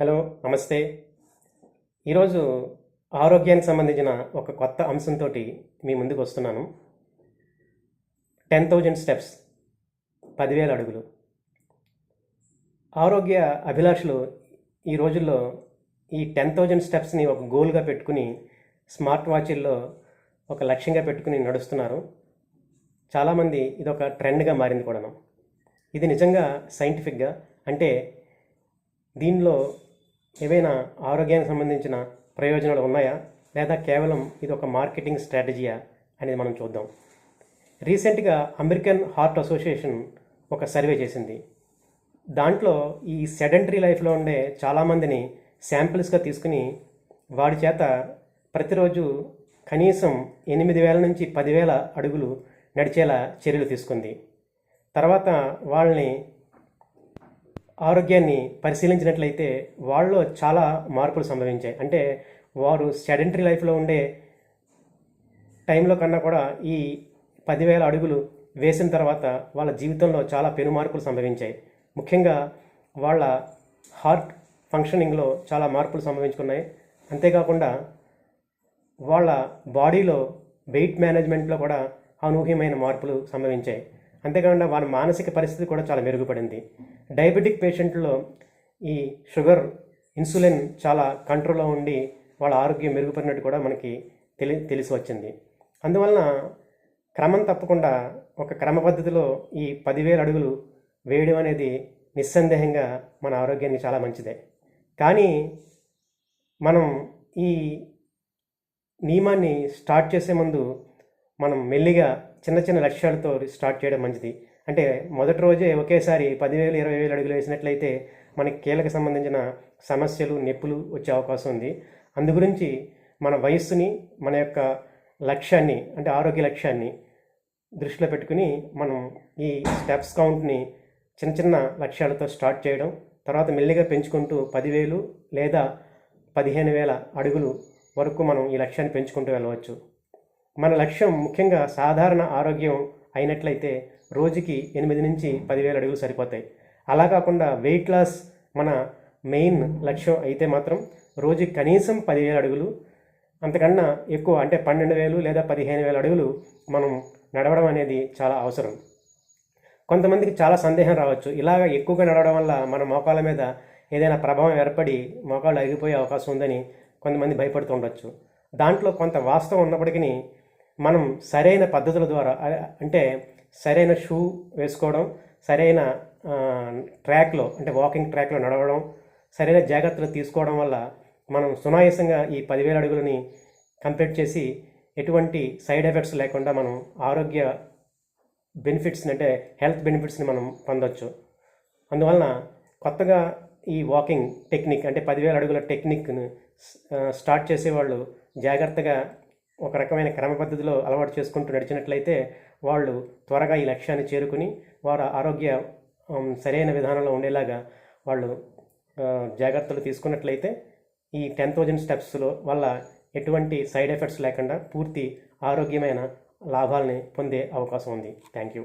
Hello నమస్తే. ఈరోజు ఆరోగ్యానికి సంబంధించిన ఒక కొత్త అంశంతో మీ ముందుకు వస్తున్నాను. టెన్ థౌజండ్ స్టెప్స్ పదివేల అడుగులు. ఆరోగ్య అభిలాషులు ఈ రోజుల్లో ఈ టెన్ థౌజండ్ స్టెప్స్ని ఒక గోల్గా పెట్టుకుని స్మార్ట్ వాచ్ల్లో ఒక లక్ష్యంగా పెట్టుకుని నడుస్తున్నారు. చాలామంది ఇది ఒక ట్రెండ్గా మారింది కూడాను. ఇది నిజంగా సైంటిఫిక్గా అంటే దీనిలో ఏవైనా ఆరోగ్యానికి సంబంధించిన ప్రయోజనాలు ఉన్నాయా? లేదా కేవలం ఇది ఒక మార్కెటింగ్ స్ట్రాటజీయా? అనేది మనం చూద్దాం. రీసెంట్గా అమెరికన్ హార్ట్ అసోసియేషన్ ఒక సర్వే చేసింది. దాంట్లో ఈ సెడెంటరీ లైఫ్లో ఉండే చాలామందిని శాంపిల్స్గా తీసుకుని వాడి చేత ప్రతిరోజు కనీసం ఎనిమిది వేల నుంచి పదివేల అడుగులు నడిచేలా చర్యలు తీసుకుంది. తర్వాత వాళ్ళని ఆరోగ్యాన్ని పరిశీలించినట్లయితే వాళ్ళలో చాలా మార్పులు సంభవించాయి. అంటే వారు సెడెంటరీ లైఫ్లో ఉండే టైంలో కన్నా కూడా ఈ పదివేల అడుగులు వేసిన తర్వాత వాళ్ళ జీవితంలో చాలా పెను మార్పులు సంభవించాయి. ముఖ్యంగా వాళ్ళ హార్ట్ ఫంక్షనింగ్లో చాలా మార్పులు సంభవించుకున్నాయి. అంతేకాకుండా వాళ్ళ బాడీలో వెయిట్ మేనేజ్మెంట్లో కూడా అనూహ్యమైన మార్పులు సంభవించాయి. అంతేకాకుండా వారి మానసిక పరిస్థితి కూడా చాలా మెరుగుపడింది. డయాబెటిక్ పేషెంట్లో ఈ షుగర్ ఇన్సులిన్ చాలా కంట్రోల్లో ఉండి వాళ్ళ ఆరోగ్యం మెరుగుపడినట్టు కూడా మనకి తెలి తెలిసి వచ్చింది. అందువలన క్రమం తప్పకుండా ఒక క్రమ పద్ధతిలో ఈ పదివేల అడుగులు వేయడం అనేది నిస్సందేహంగా మన ఆరోగ్యానికి చాలా మంచిదే. కానీ మనం ఈ నియమాన్ని స్టార్ట్ చేసే ముందు మనం మెల్లిగా చిన్న చిన్న లక్ష్యాలతో స్టార్ట్ చేయడం మంచిది. అంటే మొదటి రోజే ఒకేసారి పదివేలు ఇరవై వేలు అడుగులు వేసినట్లయితే మనకి కీలక సంబంధించిన సమస్యలు నొప్పులు వచ్చే అవకాశం ఉంది. అందు గురించి మన వయస్సుని మన యొక్క లక్ష్యాన్ని అంటే ఆరోగ్య లక్ష్యాన్ని దృష్టిలో పెట్టుకుని మనం ఈ స్టెప్స్ కౌంట్ని చిన్న చిన్న లక్ష్యాలతో స్టార్ట్ చేయడం తర్వాత మెల్లిగా పెంచుకుంటూ పదివేలు లేదా పదిహేను వేల అడుగులు వరకు మనం ఈ లక్ష్యాన్ని పెంచుకుంటూ వెళ్ళవచ్చు. మన లక్ష్యం ముఖ్యంగా సాధారణ ఆరోగ్యం అయినట్లయితే రోజుకి ఎనిమిది నుంచి పదివేల అడుగులు సరిపోతాయి. అలా కాకుండా వెయిట్ లాస్ మన మెయిన్ లక్ష్యం అయితే మాత్రం రోజుకి కనీసం పదివేల అడుగులు అంతకన్నా ఎక్కువ అంటే పన్నెండు వేలు లేదా పదిహేను వేల అడుగులు మనం నడవడం అనేది చాలా అవసరం. కొంతమందికి చాలా సందేహం రావచ్చు. ఇలాగ ఎక్కువగా నడవడం వల్ల మన మోకాల మీద ఏదైనా ప్రభావం ఏర్పడి మోకాళ్ళు అరిగిపోయే అవకాశం ఉందని కొంతమంది భయపడుతుండొచ్చు దాంట్లో కొంత వాస్తవం ఉన్నప్పటికీ మనం సరైన పద్ధతుల ద్వారా అంటే సరైన షూ వేసుకోవడం సరైన ట్రాక్లో అంటే వాకింగ్ ట్రాక్లో నడవడం సరైన జాగ్రత్తలు తీసుకోవడం వల్ల మనం సునాయాసంగా ఈ పదివేల అడుగులని కంప్లీట్ చేసి ఎటువంటి సైడ్ ఎఫెక్ట్స్ లేకుండా మనం ఆరోగ్య బెనిఫిట్స్ని అంటే హెల్త్ బెనిఫిట్స్ని మనం పొందొచ్చు. అందువలన కొత్తగా ఈ వాకింగ్ టెక్నిక్ అంటే పదివేల అడుగుల టెక్నిక్ను స్టార్ట్ చేసేవాళ్ళు జాగ్రత్తగా ఒక రకమైన క్రమ పద్ధతిలో అలవాటు చేసుకుంటూ నడిచినట్లయితే వాళ్ళు త్వరగా ఈ లక్ష్యాన్ని చేరుకుని వారు ఆరోగ్య సరైన విధానంలో ఉండేలాగా వాళ్ళు జాగ్రత్తలు తీసుకున్నట్లయితే ఈ టెన్ థౌజండ్ స్టెప్స్లో వల్ల ఎటువంటి సైడ్ ఎఫెక్ట్స్ లేకుండా పూర్తి ఆరోగ్యమైన లాభాలని పొందే అవకాశం ఉంది. Thank you.